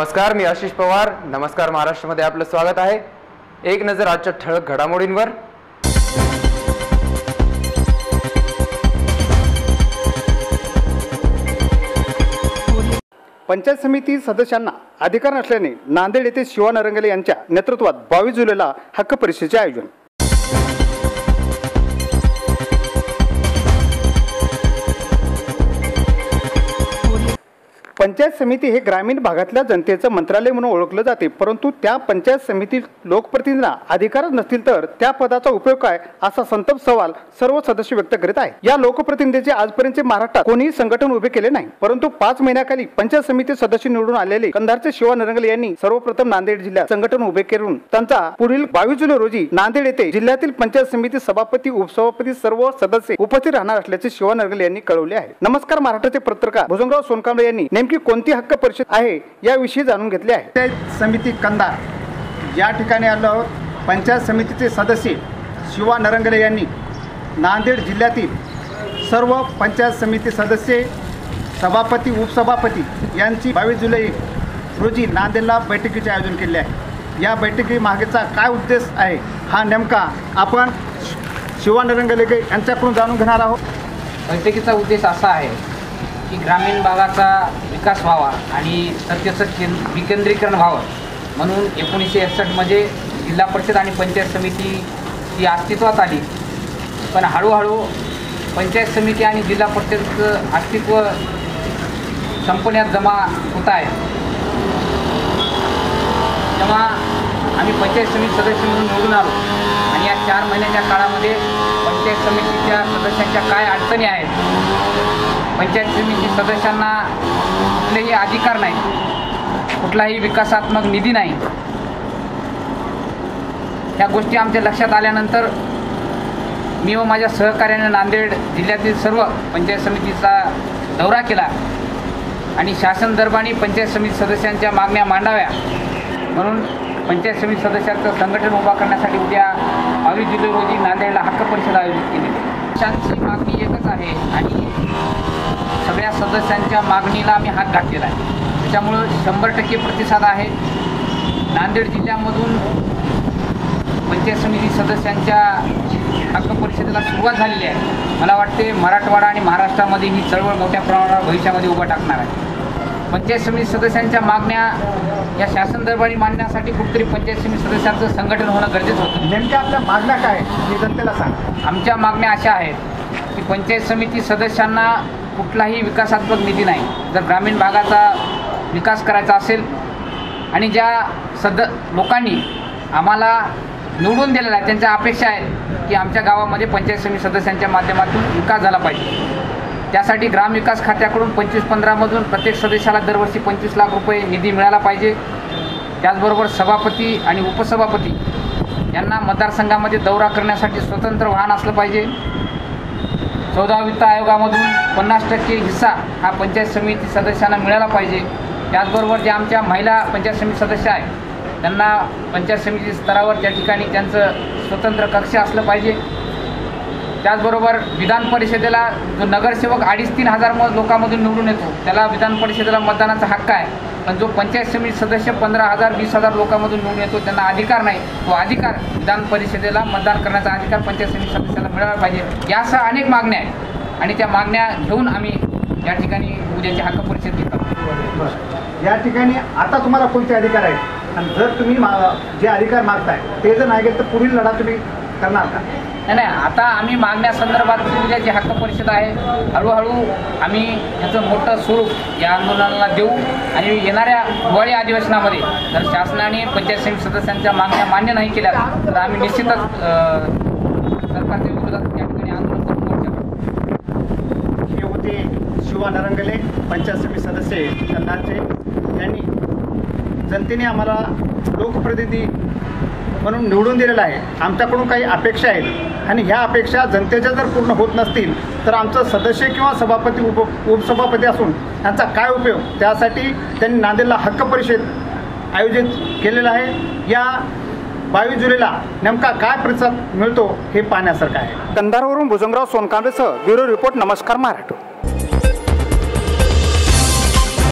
नमस्कार मी आशिष पवार. नमस्कार महाराष्ट्रामध्ये आपलं स्वागत आहे. एक नजर आजच्या ठळक घडामोडींवर. पंचायत समिती सदस्यांना अधिकार नसल्याने नांदेड येथे शिवा नरंगले यांच्या नेतृत्वात बावीस जुलैला हक्क परिषदेचे आयोजन. पंचायत समिती हे ग्रामीण भागातल्या जनतेचं मंत्रालय म्हणून ओळखलं जाते. परंतु त्या पंचायत समिती लोकप्रतिनिधींना अधिकारच नसतील तर त्या पदाचा उपयोग काय असा संतप सवाल सर्व सदस्य व्यक्त करीत आहे या लोकप्रतिनिधीचे आजपर्यंत महाराष्ट्रात कोणीही संघटन उभे केले नाही. परंतु पाच महिन्याखाली पंचायत समिती सदस्य निवडून आलेले कंधारचे शिवा नरंगले यांनी सर्वप्रथम नांदेड जिल्ह्यात संघटन उभे करून त्यांचा पुढील बावीस जुलै रोजी नांदेड येथे जिल्ह्यातील पंचायत समिती सभापती उपसभापती सर्व सदस्य उपस्थित राहणार असल्याचे शिवा नरंगले यांनी कळवले आहे. नमस्कार महाराष्ट्राचे पत्रकार भुजंगराव सोनकांबळे यांनी नेमकी कोणती हक्क परिषद आहे याविषयी जाणून घेतले आहे. पंचायत समिती कंधार या ठिकाणी आलो आहोत. पंचायत समितीचे सदस्य शिवा नरंगले यांनी नांदेड जिल्ह्यातील सर्व पंचायत समिती सदस्य सभापती उपसभापती यांची बावीस जुलै रोजी नांदेडला बैठकीचे आयोजन केले आहे. या बैठकी मागेचा काय उद्देश आहे हा नेमका आपण शिवा नरंगले यांच्याकडून जाणून घेणार आहोत. बैठकीचा उद्देश असा आहे की ग्रामीण भागाचा विकास व्हावा आणि त्याचं केंद्र विकेंद्रीकरण व्हावं. म्हणून एकोणीसशे एकसष्टमध्ये जिल्हा परिषद आणि पंचायत समिती ही अस्तित्वात आली. पण हळूहळू पंचायत समिती आणि जिल्हा परिषदचं अस्तित्व संपण्यात जमा होत आहे. तेव्हा आम्ही पंचायत समिती सदस्य म्हणून निवडून आलो. आणि या चार महिन्याच्या काळामध्ये पंचायत समितीच्या सदस्यांच्या काय अडचणी आहेत पंचायत समिती सदस्यांना कुठलेही अधिकार नाही. कुठलाही विकासात्मक निधी नाही. ह्या गोष्टी आमच्या लक्षात आल्यानंतर मी व माझ्या सहकार्याने नांदेड जिल्ह्यातील सर्व पंचायत समितीचा दौरा केला आणि शासन दरबारी पंचायत समिती सदस्यांच्या मागण्या मांडाव्या. म्हणून पंचायत समिती सदस्यांचं संघटन उभा करण्यासाठी उद्या बावीस जुलै रोजी नांदेडला हक्क परिषद आयोजित केली. सदस्यांची मागणी एकच आहे आणि सगळ्या सदस्यांच्या मागणीला आम्ही हात घातलेला आहे. त्याच्यामुळं शंभर टक्के प्रतिसाद आहे. नांदेड जिल्ह्यामधून पंचायत समिती सदस्यांच्या हक्क परिषदेला सुरुवात झालेली आहे. मला वाटते मराठवाडा आणि महाराष्ट्रामध्ये ही चळवळ मोठ्या प्रमाणावर भविष्यामध्ये उभं टाकणार आहे. पंचायत समिती सदस्यांच्या मागण्या या शासन दरबारी मांडण्यासाठी कुठेतरी पंचायत समिती सदस्यांचं संघटन होणं गरजेचं होतं. नेमक्या आपल्या मागण्या काय हे जनतेला सांग. आमच्या मागण्या अशा आहेत की पंचायत समिती सदस्यांना कुठलाही विकासात्मक निधी नाही. जर ग्रामीण भागाचा विकास करायचा असेल आणि ज्या सद लोकांनी आम्हाला निवडून दिलेला आहे त्यांच्या अपेक्षा आहेत की आमच्या गावामध्ये पंचायत समिती सदस्यांच्या माध्यमातून विकास झाला पाहिजे. त्यासाठी ग्रामविकास खात्याकडून पंचवीस पंधरामधून प्रत्येक सदस्याला दरवर्षी पंचवीस लाख रुपये निधी मिळाला पाहिजे. त्याचबरोबर सभापती आणि उपसभापती यांना मतदारसंघामध्ये दौरा करण्यासाठी स्वतंत्र वाहन असलं पाहिजे. चौदा वित्त आयोगामधून पन्नास टक्के हिस्सा हा पंचायत समिती सदस्यांना मिळाला पाहिजे. त्याचबरोबर जे आमच्या महिला पंचायत समिती सदस्य आहेत त्यांना पंचायत समिती स्तरावर त्या ठिकाणी त्यांचं स्वतंत्र कक्ष असलं पाहिजे. त्याचबरोबर विधान परिषदेला जो नगरसेवक अडीच तीन हजार मग लोकांमधून निवडून येतो त्याला विधान परिषदेला मतदानाचा हक्क आहे. पण जो पंचायत समिती सदस्य पंधरा हजार वीस हजार लोकांमधून निवडून येतो त्यांना अधिकार नाही. तो अधिकार विधान परिषदेला मतदान करण्याचा अधिकार पंचायत समिती सदस्याला मिळाला पाहिजे. यासह अनेक मागण्या आहेत. आणि त्या मागण्या घेऊन आम्ही या ठिकाणी उद्याची हक्क परिषद घेतो. या ठिकाणी आता तुम्हाला कोणते अधिकार आहेत? आणि जर तुम्ही मा- जे अधिकार मागताय ते जर नाही गेले तर पुढील लढा तुम्ही करणार का? नाही नाही आता आम्ही मागण्यासंदर्भात उद्या जी हक्क परिषद आहे हळूहळू आम्ही याचं मोठं स्वरूप या आंदोलनाला देऊ आणि येणाऱ्या हिवाळी अधिवेशनामध्ये जर शासनाने पंचायत समिती सदस्यांच्या मागण्या मान्य नाही केल्या तर आम्ही निश्चितच सरकारच्या विरोधात त्या ठिकाणी आंदोलन करून मोर्चा हे होते शिवा नरंगले पंचायत समिती सदस्य त्यांनी यांनी जनतेने आम्हाला लोकप्रतिनिधी म्हणून निवडून दिलेला आहे. आमच्याकडून काही अपेक्षा आहेत. आणि ह्या अपेक्षा जनतेच्या जर पूर्ण होत नसतील तर आमचं सदस्य किंवा सभापती उप उपसभापती असून त्यांचा काय उपयोग? त्यासाठी त्यांनी नांदेडला हक्क परिषद आयोजित केलेलं आहे. या बावीस जुलैला नेमका काय प्रतिसाद मिळतो हे पाहण्यासारखं आहे. कंधारवरून भुजंगराव सोनकांबेसह ब्युरो रिपोर्ट नमस्कार महाराष्ट्र